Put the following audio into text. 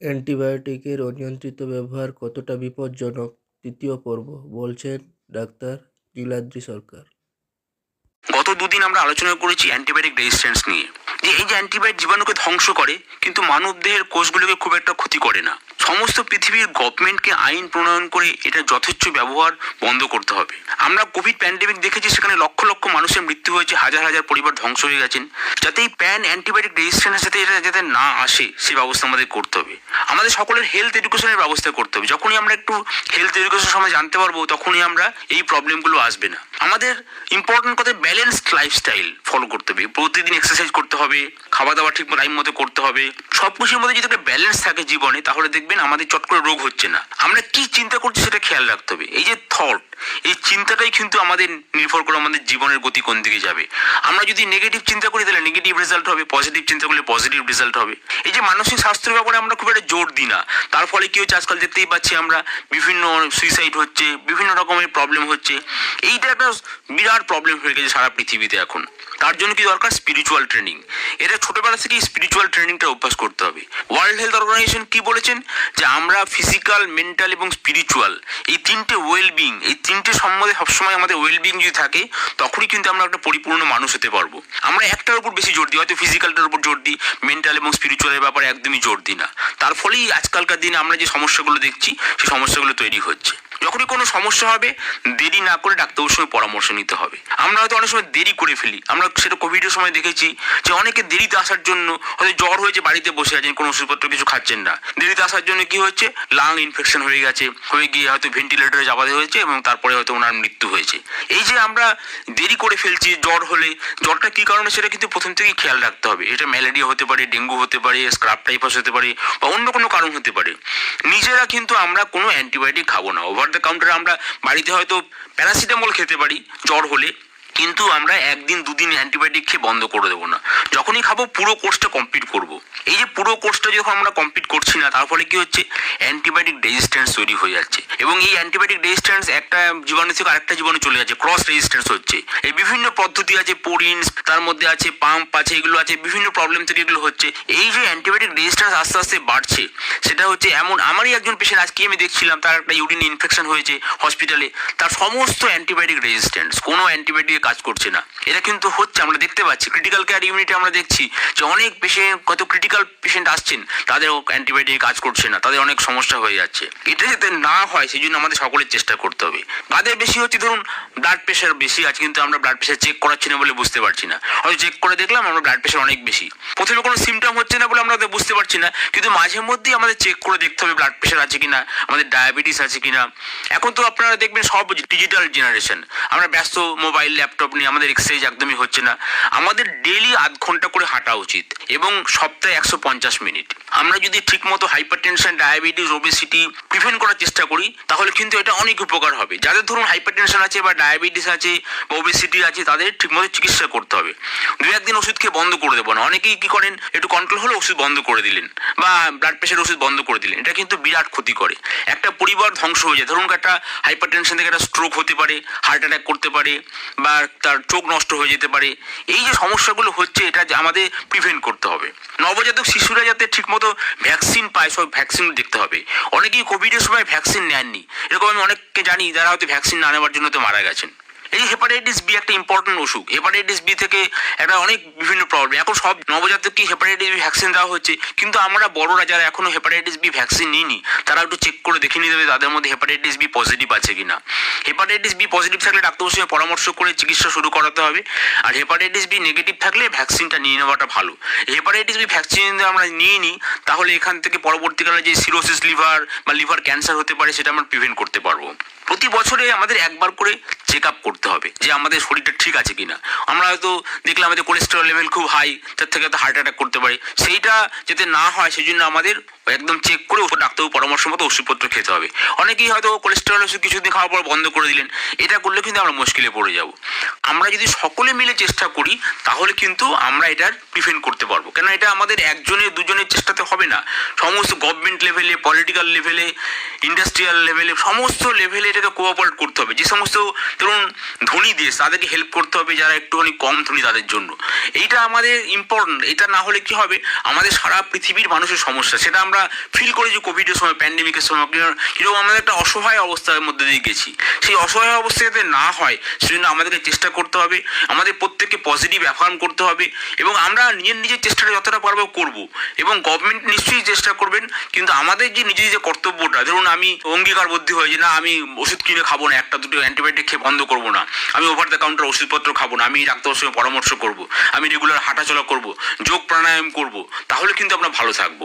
অ্যান্টিবায়োটিকের অনিয়ন্ত্রিত ব্যবহার কতটা বিপজ্জনক? তৃতীয় পর্ব, বলছেন ডাক্তার নীলাদ্রি সরকার। গত দুদিন আমরা আলোচনা করেছি অ্যান্টিবায়োটিক রেজিস্ট্যান্স নিয়ে। যে এই যে অ্যান্টিবায়োটিক জীবাণুকে ধ্বংস করে, কিন্তু মানব দেহের কোষগুলোকে খুব একটা ক্ষতি করে না। সমস্ত পৃথিবীর গভর্নমেন্টকে আইন প্রণয়ন করে এটা যথেচ্ছ ব্যবহার বন্ধ করতে হবে। আমরা কোভিড প্যান্ডেমিক দেখেছি, সেখানে লক্ষ লক্ষ মানুষের মৃত্যু হয়েছে, হাজার হাজার পরিবার ধ্বংস হয়ে গেছেন। যাতে এই প্যান অ্যান্টিবায়োটিক রেজিস্ট্যান্স সাথে এটা যাতে না আসে সেই ব্যবস্থা আমাদের করতে হবে। আমাদের সকলের হেলথ এডুকেশনের ব্যবস্থা করতে হবে। যখনই আমরা একটু হেলথ এডুকেশন সময় জানতে পারব, তখনই আমরা এই প্রবলেমগুলো আসবে না। আমাদের ইম্পর্টেন্ট কথা ব্যালেন্সড লাইফস্টাইল ফলো করতে হবে। প্রতিদিন এক্সারসাইজ করতে হবে, খাওয়া দাওয়া ঠিক টাইম মতো করতে হবে। সব কিছুর মধ্যে যদি একটা ব্যালেন্স থাকে জীবনে, তাহলে দেখবেন আমাদের চট করে রোগ হচ্ছে না। আমরা কি চিন্তা করছি সেটা খেয়াল রাখতে হবে। এই যে থট এই চিন্তাটাই কিন্তু আমাদের নির্ভর করে আমাদের জীবনের গতি কোন দিকে যাবে। আমরা যদি নেগেটিভ চিন্তা করি, তাহলে নেগেটিভ রেজাল্ট হবে পজিটিভ চিন্তা করলে পজিটিভ রেজাল্ট হবে। এই যে মানসিক স্বাস্থ্যের ব্যাপারে আমরা খুব একটা জোর দিই না। তার ফলে কি হচ্ছে? আজকাল দেখতেই পাচ্ছি আমরা বিভিন্ন সুইসাইড হচ্ছে, বিভিন্ন রকমের প্রবলেম হচ্ছে। এইটা একটা বিরাট প্রবলেম হয়ে গেছে সারা পৃথিবীতে এখন। তার জন্য কি দরকার? স্পিরিচুয়াল ট্রেনিং এটা ছোটবেলা থেকেই স্পিরিচুয়াল ট্রেনিংটা অভ্যাস করতে হবে। ওয়ার্ল্ড হেলথ অর্গানাইজেশন কি বলেছেন? যে আমরা ফিজিক্যাল মেন্টাল এবং স্পিরিচুয়াল এই তিনটে ওয়েলবিং এই তিনটে সম্বন্ধে সবসময় আমাদের ওয়েলবিং যদি থাকে, তখনই কিন্তু আমরা একটা পরিপূর্ণ মানুষ হতে পারব। আমরা একটার উপর বেশি জোর দিই, হয়তো ফিজিক্যালটার উপর জোর দিই মেন্টাল এবং স্পিরিচুয়ালের ব্যাপারে একদমই জোর দিই না। তার ফলেই আজকালকার দিনে আমরা যে সমস্যাগুলো দেখছি, সেই সমস্যাগুলো তৈরি হচ্ছে। যখনই কোনো সমস্যা হবে, দেরি না করে ডাক্তারবাবুর সঙ্গে পরামর্শ নিতে হবে। আমরা হয়তো অনেক সময় দেরি করে ফেলি। আমরা সেটা কোভিডের সময় দেখেছি যে অনেকে দেরিতে আসার জন্য হয়তো জ্বর হয়েছে বাড়িতে বসে আছেন, কোনো ওষুধপত্র কিছু খাচ্ছেন না। দেরিতে আসার জন্য কি হচ্ছে? লাং ইনফেকশন হয়ে গেছে, হয়ে গিয়ে হয়তো ভেন্টিলেটরে চাপাতে হয়েছে এবং তারপরে হয়তো ওনার মৃত্যু হয়েছে। এই যে আমরা দেরি করে ফেলছি জ্বর হলে, জ্বরটা কী কারণে সেটা কিন্তু প্রথম থেকেই খেয়াল রাখতে হবে। এটা ম্যালেরিয়া হতে পারে, ডেঙ্গু হতে পারে স্ক্রাব টাইফাস হতে পারে বা অন্য কোনো কারণ হতে পারে। নিজেরা কিন্তু আমরা কোনো অ্যান্টিবায়োটিক খাব না ওভার কাউন্টারে আমরা বাড়িতে হয়তো প্যারাসিটামল খেতে পারি জ্বর হলে। কিন্তু আমরা একদিন দুদিন অ্যান্টিবায়োটিক খেয়ে বন্ধ করে দেবো না। যখনই খাব পুরো কোর্সটা কমপ্লিট করব। এই যে পুরো কোর্সটা যখন আমরা কমপ্লিট করছি না, তার ফলে কী হচ্ছে? অ্যান্টিবায়োটিক রেজিস্ট্যান্স তৈরি হয়ে যাচ্ছে। এবং এই অ্যান্টিবায়োটিক রেজিস্ট্যান্স একটা জীবাণু থেকে আরেকটা জীবাণু চলে যাচ্ছে ক্রস রেজিস্ট্যান্স হচ্ছে। এই বিভিন্ন পদ্ধতি আছে পোরিনস তার মধ্যে আছে পাম্প আছে, এগুলো আছে, বিভিন্ন প্রবলেম থেকে এগুলো হচ্ছে। এই যে অ্যান্টিবায়োটিক রেজিস্ট্যান্স আস্তে আস্তে বাড়ছে, সেটা হচ্ছে এমন, আমারই একজন পেশেন্ট আজকে আমি দেখছিলাম, তার একটা ইউরিন ইনফেকশন হয়েছে হসপিটালে তার সমস্ত অ্যান্টিবায়োটিক রেজিস্ট্যান্স কোনো অ্যান্টিবায়োটিক কাজ করছে না। এটা কিন্তু হচ্ছে, আমরা দেখতে পাচ্ছি। ক্রিটিক্যাল কেয়ার ইউনিটে আমরা দেখছি যে অনেক পেশেন্ট কত ক্রিটিক্যাল পেশেন্ট আসছেন তাদের অ্যান্টিবায়োটিক কাজ করছে না, তাদের অনেক সমস্যা হয়ে যাচ্ছে। এটা যাতে না হয় সেই জন্য আমাদের সকলের চেষ্টা করতে হবে। তাদের বেশি হচ্ছে, ধরুন ব্লাড প্রেশার বেশি আছে, কিন্তু আমরা ব্লাড প্রেশার চেক করাচ্ছি না বলে বুঝতে পারছি না। হয়তো চেক করে দেখলাম, আমরা ব্লাড প্রেশার অনেক বেশি। প্রথমে কোনো সিমটম হচ্ছে না বলে আমরা বুঝতে পারছি না, কিন্তু মাঝে মধ্যেই আমাদের চেক করে দেখতে হবে ব্লাড প্রেশার আছে কিনা, আমাদের ডায়াবেটিস আছে কিনা। এখন তো আপনারা দেখবেন সব ডিজিটাল জেনারেশন আমরা ব্যস্ত মোবাইল ল্যাপটপ নিয়ে আমাদের এক্সারসাইজ একদমই হচ্ছে না। আমাদের ডেলি আধ ঘণ্টা করে হাঁটা উচিত এবং সপ্তাহে একশো পঞ্চাশ মিনিট আমরা যদি ঠিকমতো hypertension diabetes obesity prevent করার চেষ্টা করি, তাহলে কিন্তু এটা অনেক উপকার হবে। যাদের ধরুন হাইপার টেনশন আছে বা ডায়াবেটিস আছে বা ওবেসিটি আছে, তাদের ঠিকমতো চিকিৎসা করতে হবে। দু একদিন ওষুধ খেয়ে বন্ধ করে দেবো না। অনেকেই কী করেন, একটু কন্ট্রোল হলে ওষুধ বন্ধ করে দিলেন বা ব্লাড প্রেশার ওষুধ বন্ধ করে দিলেন। এটা কিন্তু বিরাট ক্ষতি করে। একটা পরিবার ধ্বংস হয়ে যায়। ধরুন একটা হাইপার টেনশন থেকে একটা স্ট্রোক হতে পারে হার্ট অ্যাটাক করতে পারে বা তার চোখ নষ্ট হয়ে যেতে পারে। এই যে সমস্যাগুলো হচ্ছে, এটা আমাদের প্রিভেন্ট করতে হবে। নবজাতক শিশুরা যাতে ঠিকমতো ভ্যাকসিন পায়, সব ভ্যাকসিন দেখতে হবে। অনেকেই কোভিডের সময় ভ্যাকসিন নেননি। এরকম আমি অনেককে জানি যারা হয়তো ভ্যাকসিন না নেওয়ার জন্য তো মারা গেছেন। এই হেপাটাইটিস বি একটা ইম্পর্টেন্ট অসুখ। হেপাটাইটিস বি থেকে একটা অনেক বিভিন্ন প্রবলেম এখন সব নবজাতককে হেপাটাইটিস বি ভ্যাকসিন দেওয়া হচ্ছে কিন্তু আমরা বড়রা যারা এখনও হেপাটাইটিস বি ভ্যাকসিন নিইনি, তারা একটু চেক করে দেখে নিতে হবে তাদের মধ্যে হেপাটাইটিস বি পজিটিভ আছে কি না হেপাটাইটিস বি পজিটিভ থাকলে ডাক্তারের সঙ্গে পরামর্শ করে চিকিৎসা শুরু করাতে হবে। আর হেপাটাইটিস বি নেগেটিভ থাকলে ভ্যাকসিনটা নিয়ে নেওয়াটা ভালো। হেপাটাইটিস বি ভ্যাকসিন যদি আমরা নিয়ে নিই তাহলে এখান থেকে পরবর্তীকালে যে সিরোসিস লিভার বা লিভার ক্যান্সার হতে পারে, সেটা আমরা প্রিভেন্ট করতে পারব। প্রতি বছরে আমাদের একবার করে চেক আপ করতে হবে যে আমাদের শরীরটা ঠিক আছে কিনা। আমরা হয়তো দেখলাম আমাদের কোলেস্টেরল লেভেল খুব হাই তার থেকে হয়তো হার্ট অ্যাটাক করতে পারি। সেইটা যাতে না হয় সেই জন্য আমাদের একদম চেক করে ডাক্তারবাবু পরামর্শ মতো ওষুধপত্র খেতে হবে। অনেকেই হয়তো কোলেস্টেরল ওষুধ কিছুদিন খাওয়ার পর বন্ধ করে দিলেন। এটা করলে কিন্তু আমরা মুশকিলে পড়ে যাব। আমরা যদি সকলে মিলে চেষ্টা করি, তাহলে কিন্তু আমরা এটার প্রিভেন্ট করতে পারব। কেন এটা আমাদের একজনের, দুজনের চেষ্টাতে হবে না। সমস্ত গভর্নমেন্ট লেভেলে পলিটিক্যাল লেভেলে ইন্ডাস্ট্রিয়াল লেভেলে সমস্ত লেভেলে এটাকে কোঅপারেট করতে হবে। যে সমস্ত, ধরুন ধনী দেশ, তাদেরকে হেল্প করতে হবে যারা একটুখানি কম ধনী তাদের জন্য। এইটা আমাদের ইম্পর্টেন্ট এটা না হলে কি হবে? আমাদের সারা পৃথিবীর মানুষের সমস্যা। সেটা আমরা ফিল করি যে কোভিডের সময় প্যান্ডেমিকের সময় কীরকম আমাদের একটা অসহায় অবস্থার মধ্যে দিয়ে গেছি। সেই অসহায় অবস্থা যাতে না হয় সেজন্য আমাদেরকে চেষ্টা করতে হবে। আমাদের প্রত্যেককে পজিটিভ অ্যাফার্ম করতে হবে এবং আমরা নিজের নিজের চেষ্টাটা যতটা পারব করব। এবং গভর্নমেন্ট নিশ্চয়ই চেষ্টা করবেন, কিন্তু আমাদের যে নিজের যে কর্তব্যটা, ধরুন আমি অঙ্গীকারবদ্ধ হয়ে যে, না, আমি ওষুধ কিনে খাব না, একটা দুটো অ্যান্টিবায়োটিক খেয়ে বন্ধ করব না। আমি ওভার দ্য কাউন্টার ওষুধপত্র খাব না, আমি ডাক্তারের সঙ্গে পরামর্শ করব, আমি রেগুলার হাঁটাচলা করব, যোগ প্রাণায়াম করব, তাহলে কিন্তু আমরা ভালো থাকব।